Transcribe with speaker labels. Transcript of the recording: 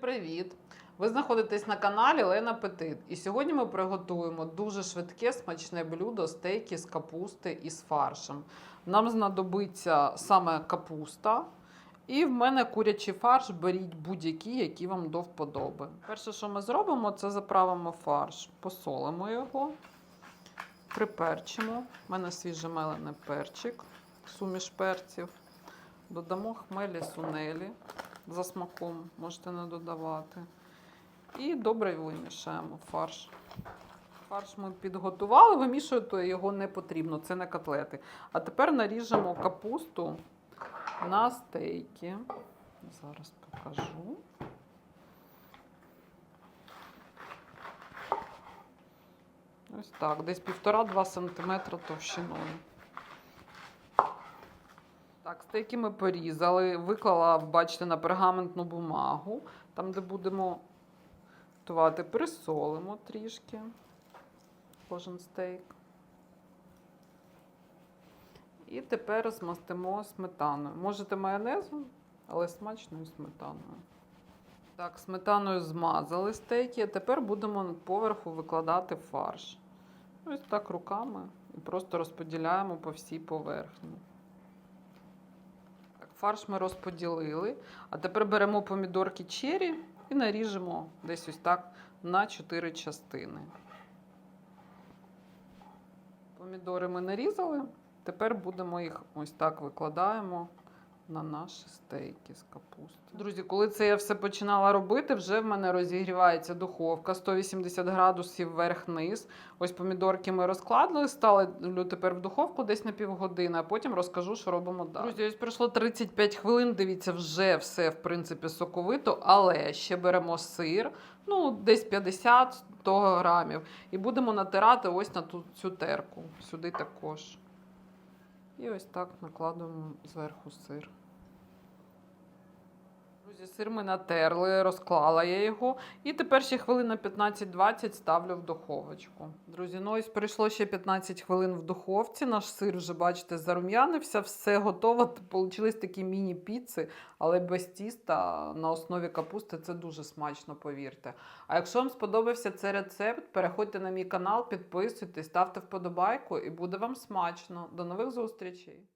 Speaker 1: Привіт! Ви знаходитесь на каналі Лена Апетит. І сьогодні ми приготуємо дуже швидке смачне блюдо стейки з капусти із фаршем. Нам знадобиться саме капуста. І в мене курячий фарш. Беріть будь-який, який вам до вподоби. Перше, що ми зробимо, це заправимо фарш, посолимо його, приперчимо. У мене свіжемелений перчик, суміш перців. Додамо хмелі сунелі за смаком, можете не додавати. І добре вимішаємо фарш. Фарш ми підготували, вимішувати його не потрібно, це не котлети. А тепер наріжемо капусту на стейки. Зараз покажу. Ось так, десь 1,5-2 см товщиною. Так, стейки ми порізали, виклала, бачите, на пергаментну бумагу, там, де будемо готувати, присолимо трішки кожен стейк. І тепер змастимо сметаною. Можете майонезом, але смачною сметаною. Так, сметаною змазали стейки, а тепер будемо поверху викладати фарш. Ось так руками і просто розподіляємо по всій поверхні. Фарш ми розподілили. А тепер беремо помідорки чері і наріжемо десь ось так на 4 частини. Помідори ми нарізали. Тепер будемо їх ось так викладаємо на наші стейки з капусти. Друзі, коли це я все починала робити, вже в мене розігрівається духовка 180 градусів вверх-низ. Ось помідорки ми розкладали, ставлю тепер в духовку десь на півгодини, а потім розкажу, що робимо далі. Друзі, ось пройшло 35 хвилин. Дивіться, вже все в принципі соковито, але ще беремо сир, ну десь 50-100 грамів, і будемо натирати ось на ту цю терку. Сюди також. І ось так накладуємо зверху сир. Друзі, сир ми натерли, розклала я його. І тепер ще хвилин на 15-20 ставлю в духовочку. Друзі, ну ось пройшло ще 15 хвилин в духовці. Наш сир вже, бачите, зарум'янився, все готово. Получились такі міні-піци, але без тіста на основі капусти це дуже смачно, повірте. А якщо вам сподобався цей рецепт, переходьте на мій канал, підписуйтесь, ставте вподобайку і буде вам смачно. До нових зустрічей!